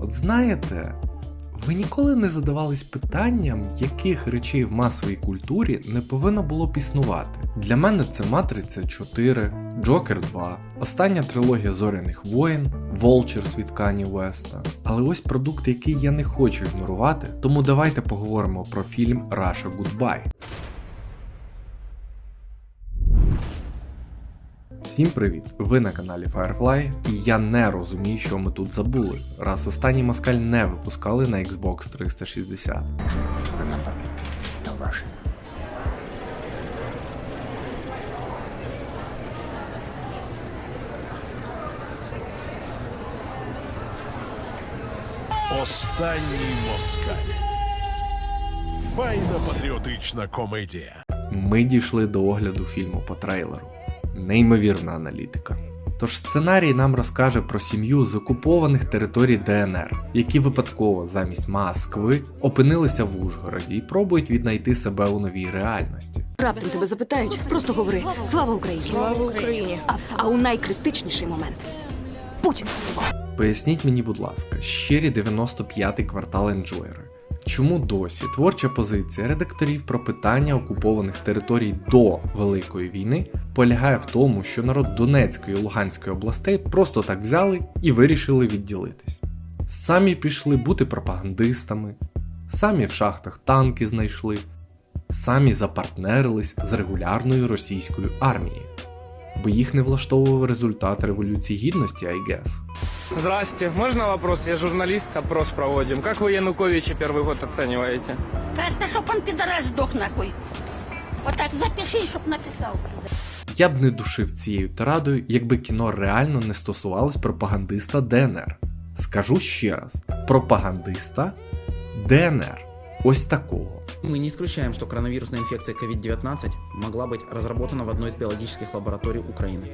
От знаєте, ви ніколи не задавались питанням, яких речей в масовій культурі не повинно було б існувати. Для мене це Матриця 4, Джокер 2, остання трилогія Зоряних воїн, Волчерс від Кані Веста. Але ось продукт, який я не хочу ігнорувати, тому давайте поговоримо про фільм Russia Goodbye. Всім привіт! Ви на каналі Firefly, і я не розумію, що ми тут забули, раз останній москаль не випускали на Xbox 360. Remember, no Russian. Останній москаль. Файна патріотична комедія. Ми дійшли до огляду фільму по трейлеру. Неймовірна аналітика. Тож сценарій нам розкаже про сім'ю з окупованих територій ДНР, які випадково замість Москви опинилися в Ужгороді і пробують віднайти себе у новій реальності. Раптом тебе запитають, просто говори Слава Україні! Слава Україні! А, в- а у найкритичніший момент Путін! Поясніть мені, будь ласка, щирі 95-й квартал енджойери. Чому досі творча позиція редакторів про питання окупованих територій до Великої війни полягає в тому, що народ Донецької і Луганської областей просто так взяли і вирішили відділитись. Самі пішли бути пропагандистами, самі в шахтах танки знайшли, самі запартнерились з регулярною російською армією, бо їх не влаштовував результат Революції Гідності, I guess. Здрасте, можно вопрос? Я журналист, опрос проводим. Как вы Януковича первый год оцениваете? Как-то, чтоб он пидорас сдох нахуй. Вот так запиши, чтоб написал. Я б не душив цією тирадою, якби кіно реально не стосувалось пропагандиста ДНР. Скажу ще раз: пропагандиста ДНР Ось такого. Мы не исключаем, что коронавирусная инфекция COVID-19 могла быть разработана в одной из биологических лабораторий Украины.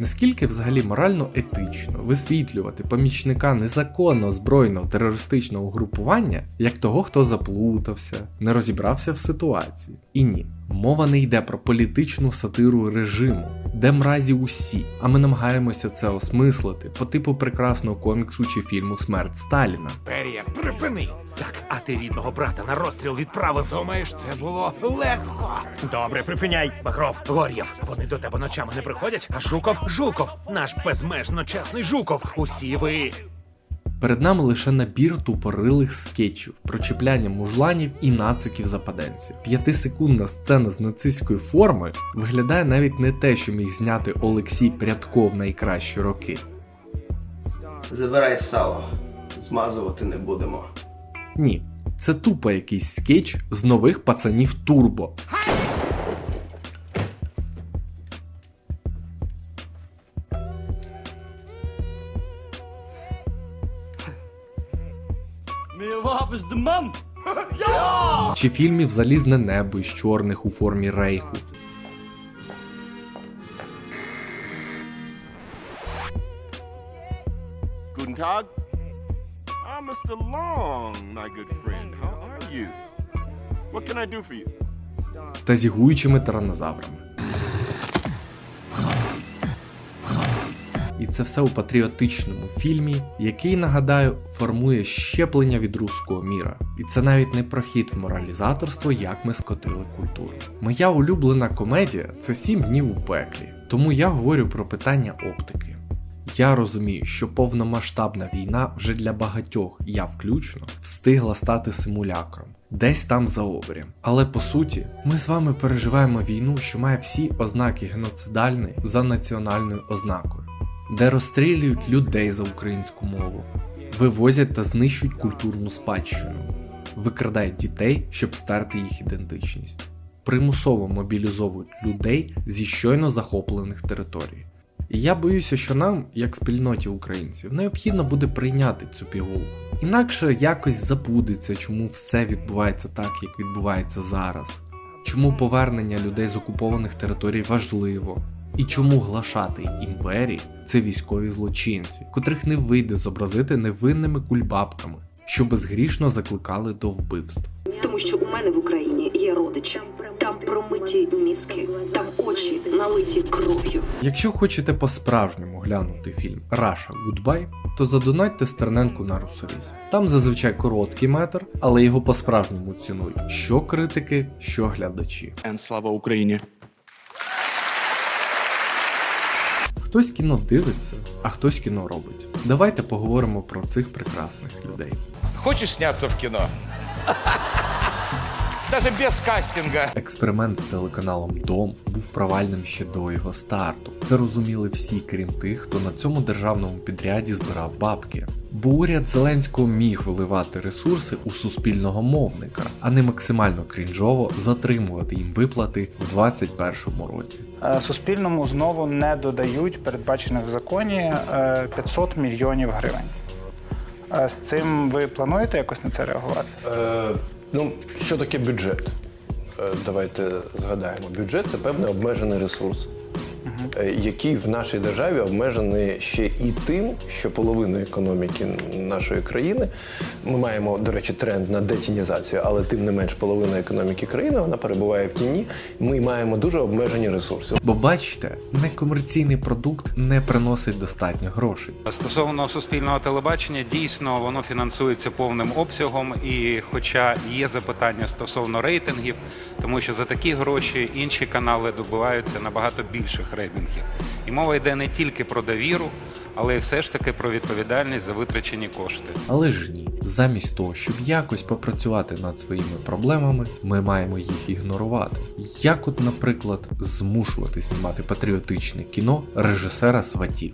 Наскільки взагалі морально етично висвітлювати помічника незаконно збройного терористичного угрупування як того, хто заплутався, не розібрався в ситуації? І ні, мова не йде про політичну сатиру режиму, де мразі усі, а ми намагаємося це осмислити по типу прекрасного коміксу чи фільму Смерть Сталіна. Перія, припини! Так, а ти рідного брата на розстріл відправив. Думаєш, це було легко? Добре, припиняй. Багров, Гор'єв, вони до тебе ночами не приходять, а Жуков, Жуков, наш безмежно чесний Жуков. Усі ви. Перед нами лише набір тупорилих скетчів про чіпляння мужланів і нациків западенців. П'ятисекундна сцена з нацистської форми виглядає навіть не те, що міг зняти Олексій Прядков в найкращі роки. Забирай сало, змазувати не будемо. Ні, це тупо якийсь скетч з нових пацанів Турбо. Чи фільмів Залізне небо із чорних у формі рейху. Guten Tag. I'm Mr. Long, my good friend. How are you? What can I do for you? та зігуючими тиранозаврами. Це все у патріотичному фільмі, який, нагадаю, формує щеплення від руського міра. І це навіть не прохід в моралізаторство, як ми скотили культуру. Моя улюблена комедія це сім днів у пеклі, тому я говорю про питання оптики. Я розумію, що повномасштабна війна вже для багатьох, я включно, встигла стати симулякром, десь там за обрієм. Але по суті, ми з вами переживаємо війну, що має всі ознаки геноцидальної за національною ознакою, де розстрілюють людей за українську мову, вивозять та знищують культурну спадщину, викрадають дітей, щоб стерти їх ідентичність, примусово мобілізовують людей зі щойно захоплених територій. І я боюся, що нам, як спільноті українців, необхідно буде прийняти цю пігулку. Інакше якось забудеться, чому все відбувається так, як відбувається зараз, чому повернення людей з окупованих територій важливо, і чому глашати імперії це військові злочинці, котрих не вийде зобразити невинними кульбабками, що безгрішно закликали до вбивств. Тому що у мене в Україні є родичі. Там промиті мізки, там очі налиті кров'ю. Якщо хочете по-справжньому глянути фільм Раша Гудбай, то задонатьте Стерненку на Русоріз. Там зазвичай короткий метр, але його по-справжньому цінують що критики, що глядачі. Слава Україні! Хтось кіно дивиться, а хтось кіно робить. Давайте поговоримо про цих прекрасних людей. Хочеш снятися в кино? Даже без кастинга. Експеримент з телеканалом Дом був провальним ще до його старту. Це розуміли всі, крім тих, хто на цьому державному підряді збирав бабки. Бо уряд Зеленського міг виливати ресурси у суспільного мовника, а не максимально крінжово затримувати їм виплати в 2021 році. Е, Суспільному знову не додають передбачених в законі е, 500 мільйонів гривень. Е, З цим ви плануєте якось на це реагувати? Е, ну, що таке бюджет? Е, давайте згадаємо. Бюджет це певний обмежений ресурс, який в нашій державі обмежений ще і тим, що половина економіки нашої країни. Ми маємо, до речі, тренд на детінізацію, але тим не менш половина економіки країни вона перебуває в тіні. Ми маємо дуже обмежені ресурси. Бо бачите, некомерційний продукт не приносить достатньо грошей. Стосовно суспільного телебачення, дійсно воно фінансується повним обсягом. І хоча є запитання стосовно рейтингів, тому що за такі гроші інші канали добиваються набагато більших рейтингів. І мова йде не тільки про довіру, але й все ж таки про відповідальність за витрачені кошти. Але ж ні, замість того, щоб якось попрацювати над своїми проблемами, ми маємо їх ігнорувати. Як, от, наприклад, змушувати знімати патріотичне кіно режисера сватів.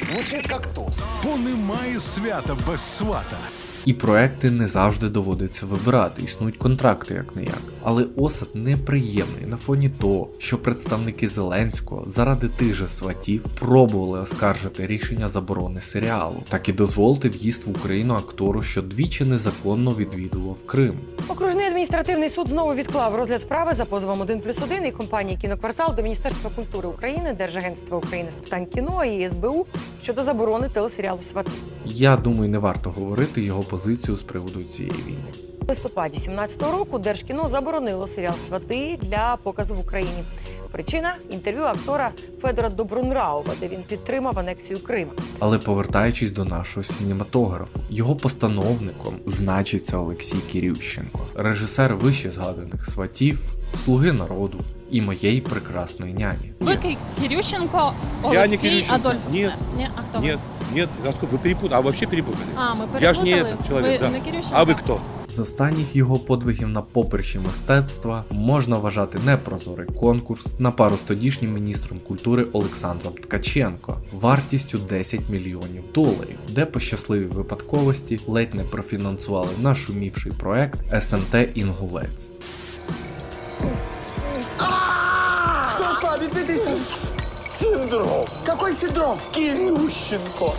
Звучит как тост. Бо немає свята без свата. І проекти не завжди доводиться вибирати, існують контракти як не як. Але осад неприємний на фоні того, що представники Зеленського заради тих же сватів пробували оскаржити рішення заборони серіалу, так і дозволити в'їзд в Україну актору, що двічі незаконно відвідував Крим. Окружний адміністративний суд знову відклав розгляд справи за позовом 1 плюс 1 і компанії Кіноквартал до Міністерства культури України, Держагентства України з питань кіно і СБУ щодо заборони телесеріалу Свати. Я думаю, не варто говорити його позицію з приводу цієї війни. У листопаді 17-го року Держкіно заборонило серіал Свати для показу в Україні. Причина інтерв'ю актора Федора Добрунраува, де він підтримав анексію Крима. Але повертаючись до нашого синематографу, його постановником значиться Олексій Кірющенко, режисер вище згаданих сватів, слуги народу і моєї прекрасної няні. Ви Кирющенко, Я не Кирющенко. Адольф. Нет. Не, а хто Нет, нет, насколько вы перепутали, а вообще перепутали. А, ми Я ж не этот человек, да. Кирющенко? А вы кто? З останніх його подвигів на поприщі мистецтва можна вважати непрозорий конкурс на пару з тодішнім міністром культури Олександром Ткаченко вартістю 10 мільйонів доларів, де по щасливій випадковості ледь не профінансували нашумівший проект СНТ Інгулець. Что с вами? Синдром. Какой синдром? Кирющенко.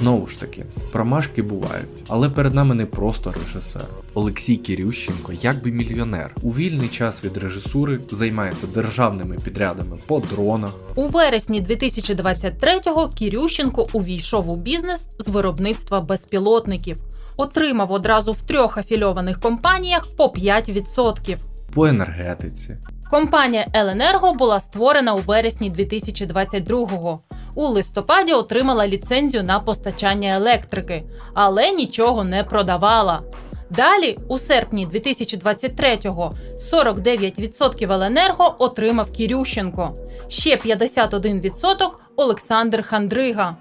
Знову ж таки, промашки бувають, але перед нами не просто режисер. Олексій Кірющенко, як би мільйонер, у вільний час від режисури займається державними підрядами по дронах, У вересні 2023-го Кірющенко увійшов у бізнес з виробництва безпілотників. Отримав одразу в трьох афільованих компаніях по 5%. По енергетиці, Компанія Еленерго була створена у вересні 2022-го. У листопаді отримала ліцензію на постачання електрики, але нічого не продавала. Далі, у серпні 2023-го, 49% Еленерго отримав Кірющенко, ще 51% Олександр Хандрига.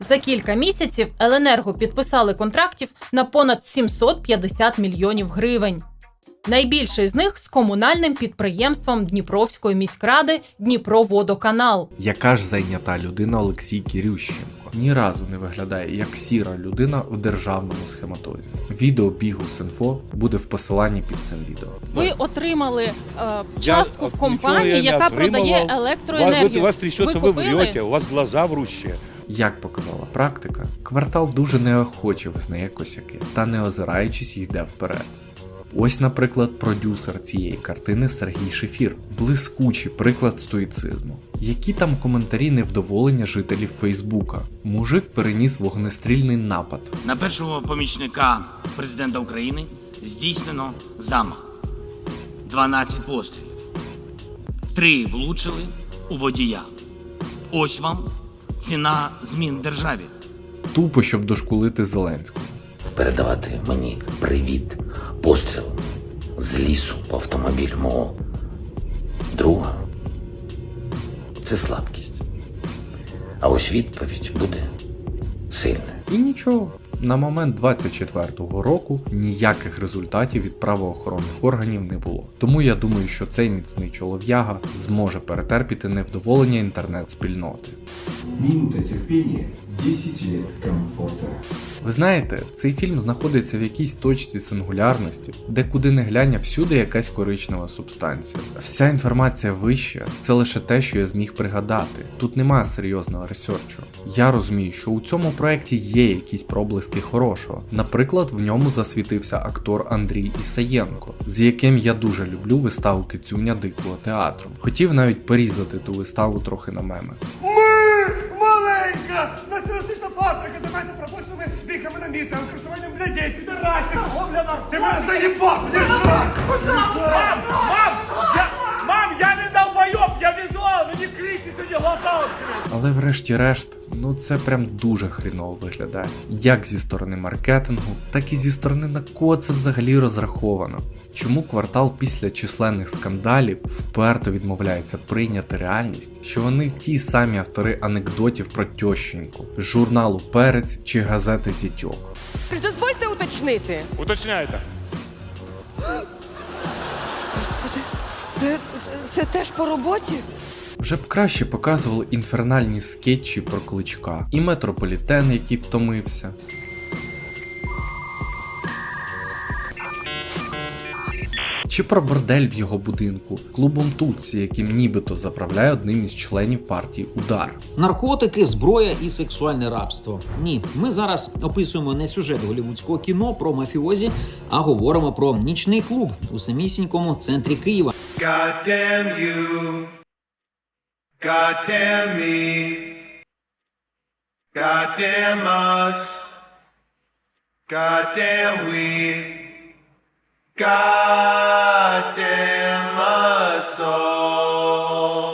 За кілька місяців Еленерго підписали контрактів на понад 750 мільйонів гривень. Найбільший з них з комунальним підприємством Дніпровської міськради Дніпроводоканал. яка ж зайнята людина Олексій Кірющенко. Ні разу не виглядає як сіра людина в державному схематозі. Відео бігу Синфо буде в посиланні під цим відео. Ви отримали е, Я частку в компанії, яка продає електроенергію. у вас трясется, Ви вы купили? врете, у вас глаза врущие. Як показала практика, квартал дуже неохоче визнає косяки та не озираючись йде вперед. Ось, наприклад, продюсер цієї картини Сергій Шефір, блискучий приклад стоїцизму. Які там коментарі невдоволення жителів Фейсбука? Мужик переніс вогнестрільний напад. На першого помічника президента України здійснено замах. 12 пострілів. Три влучили у водія. Ось вам ціна змін державі. Тупо, щоб дошкулити Зеленського. Передавати мені привіт пострілом з лісу по автомобілю мого друга. Це слабкість. А ось відповідь буде сильною. І нічого. На момент 24-го року ніяких результатів від правоохоронних органів не було. Тому я думаю, що цей міцний чолов'яга зможе перетерпіти невдоволення інтернет-спільноти. Минута терпения, 10 лет комфорта. Ви знаєте, цей фільм знаходиться в якійсь точці сингулярності, де куди не глянь, всюди якась коричнева субстанція. Вся інформація вища це лише те, що я зміг пригадати. Тут немає серйозного ресерчу. Я розумію, що у цьому проєкті є якісь проблиски хорошого. Наприклад, в ньому засвітився актор Андрій Ісаєнко, з яким я дуже люблю виставу Кицюня Дикого театру. Хотів навіть порізати ту виставу трохи на меми. Дихами на мітам, кришуванням людей, підарасів. Ти мене заїбав, блядь! Мам! Мам! Я, мам, я не долбойоб, я візуал, мені крізь сьогодні глаза відкрили. Але врешті-решт, ну це прям дуже хріново виглядає. Як зі сторони маркетингу, так і зі сторони на кого це взагалі розраховано. Чому квартал після численних скандалів вперто відмовляється прийняти реальність, що вони ті самі автори анекдотів про тьощеньку, з журналу Перець чи газети Зітьок. Дозвольте уточнити. Уточняйте. Це, це теж по роботі? Вже б краще показували інфернальні скетчі про кличка і метрополітен, який втомився. Чи про бордель в його будинку, клубом Тутсі, яким нібито заправляє одним із членів партії Удар. Наркотики, зброя і сексуальне рабство. Ні, ми зараз описуємо не сюжет голівудського кіно про мафіозі, а говоримо про нічний клуб у самісінькому центрі Києва. God damn you. God damn me. God damn us. God damn we. God damn us all.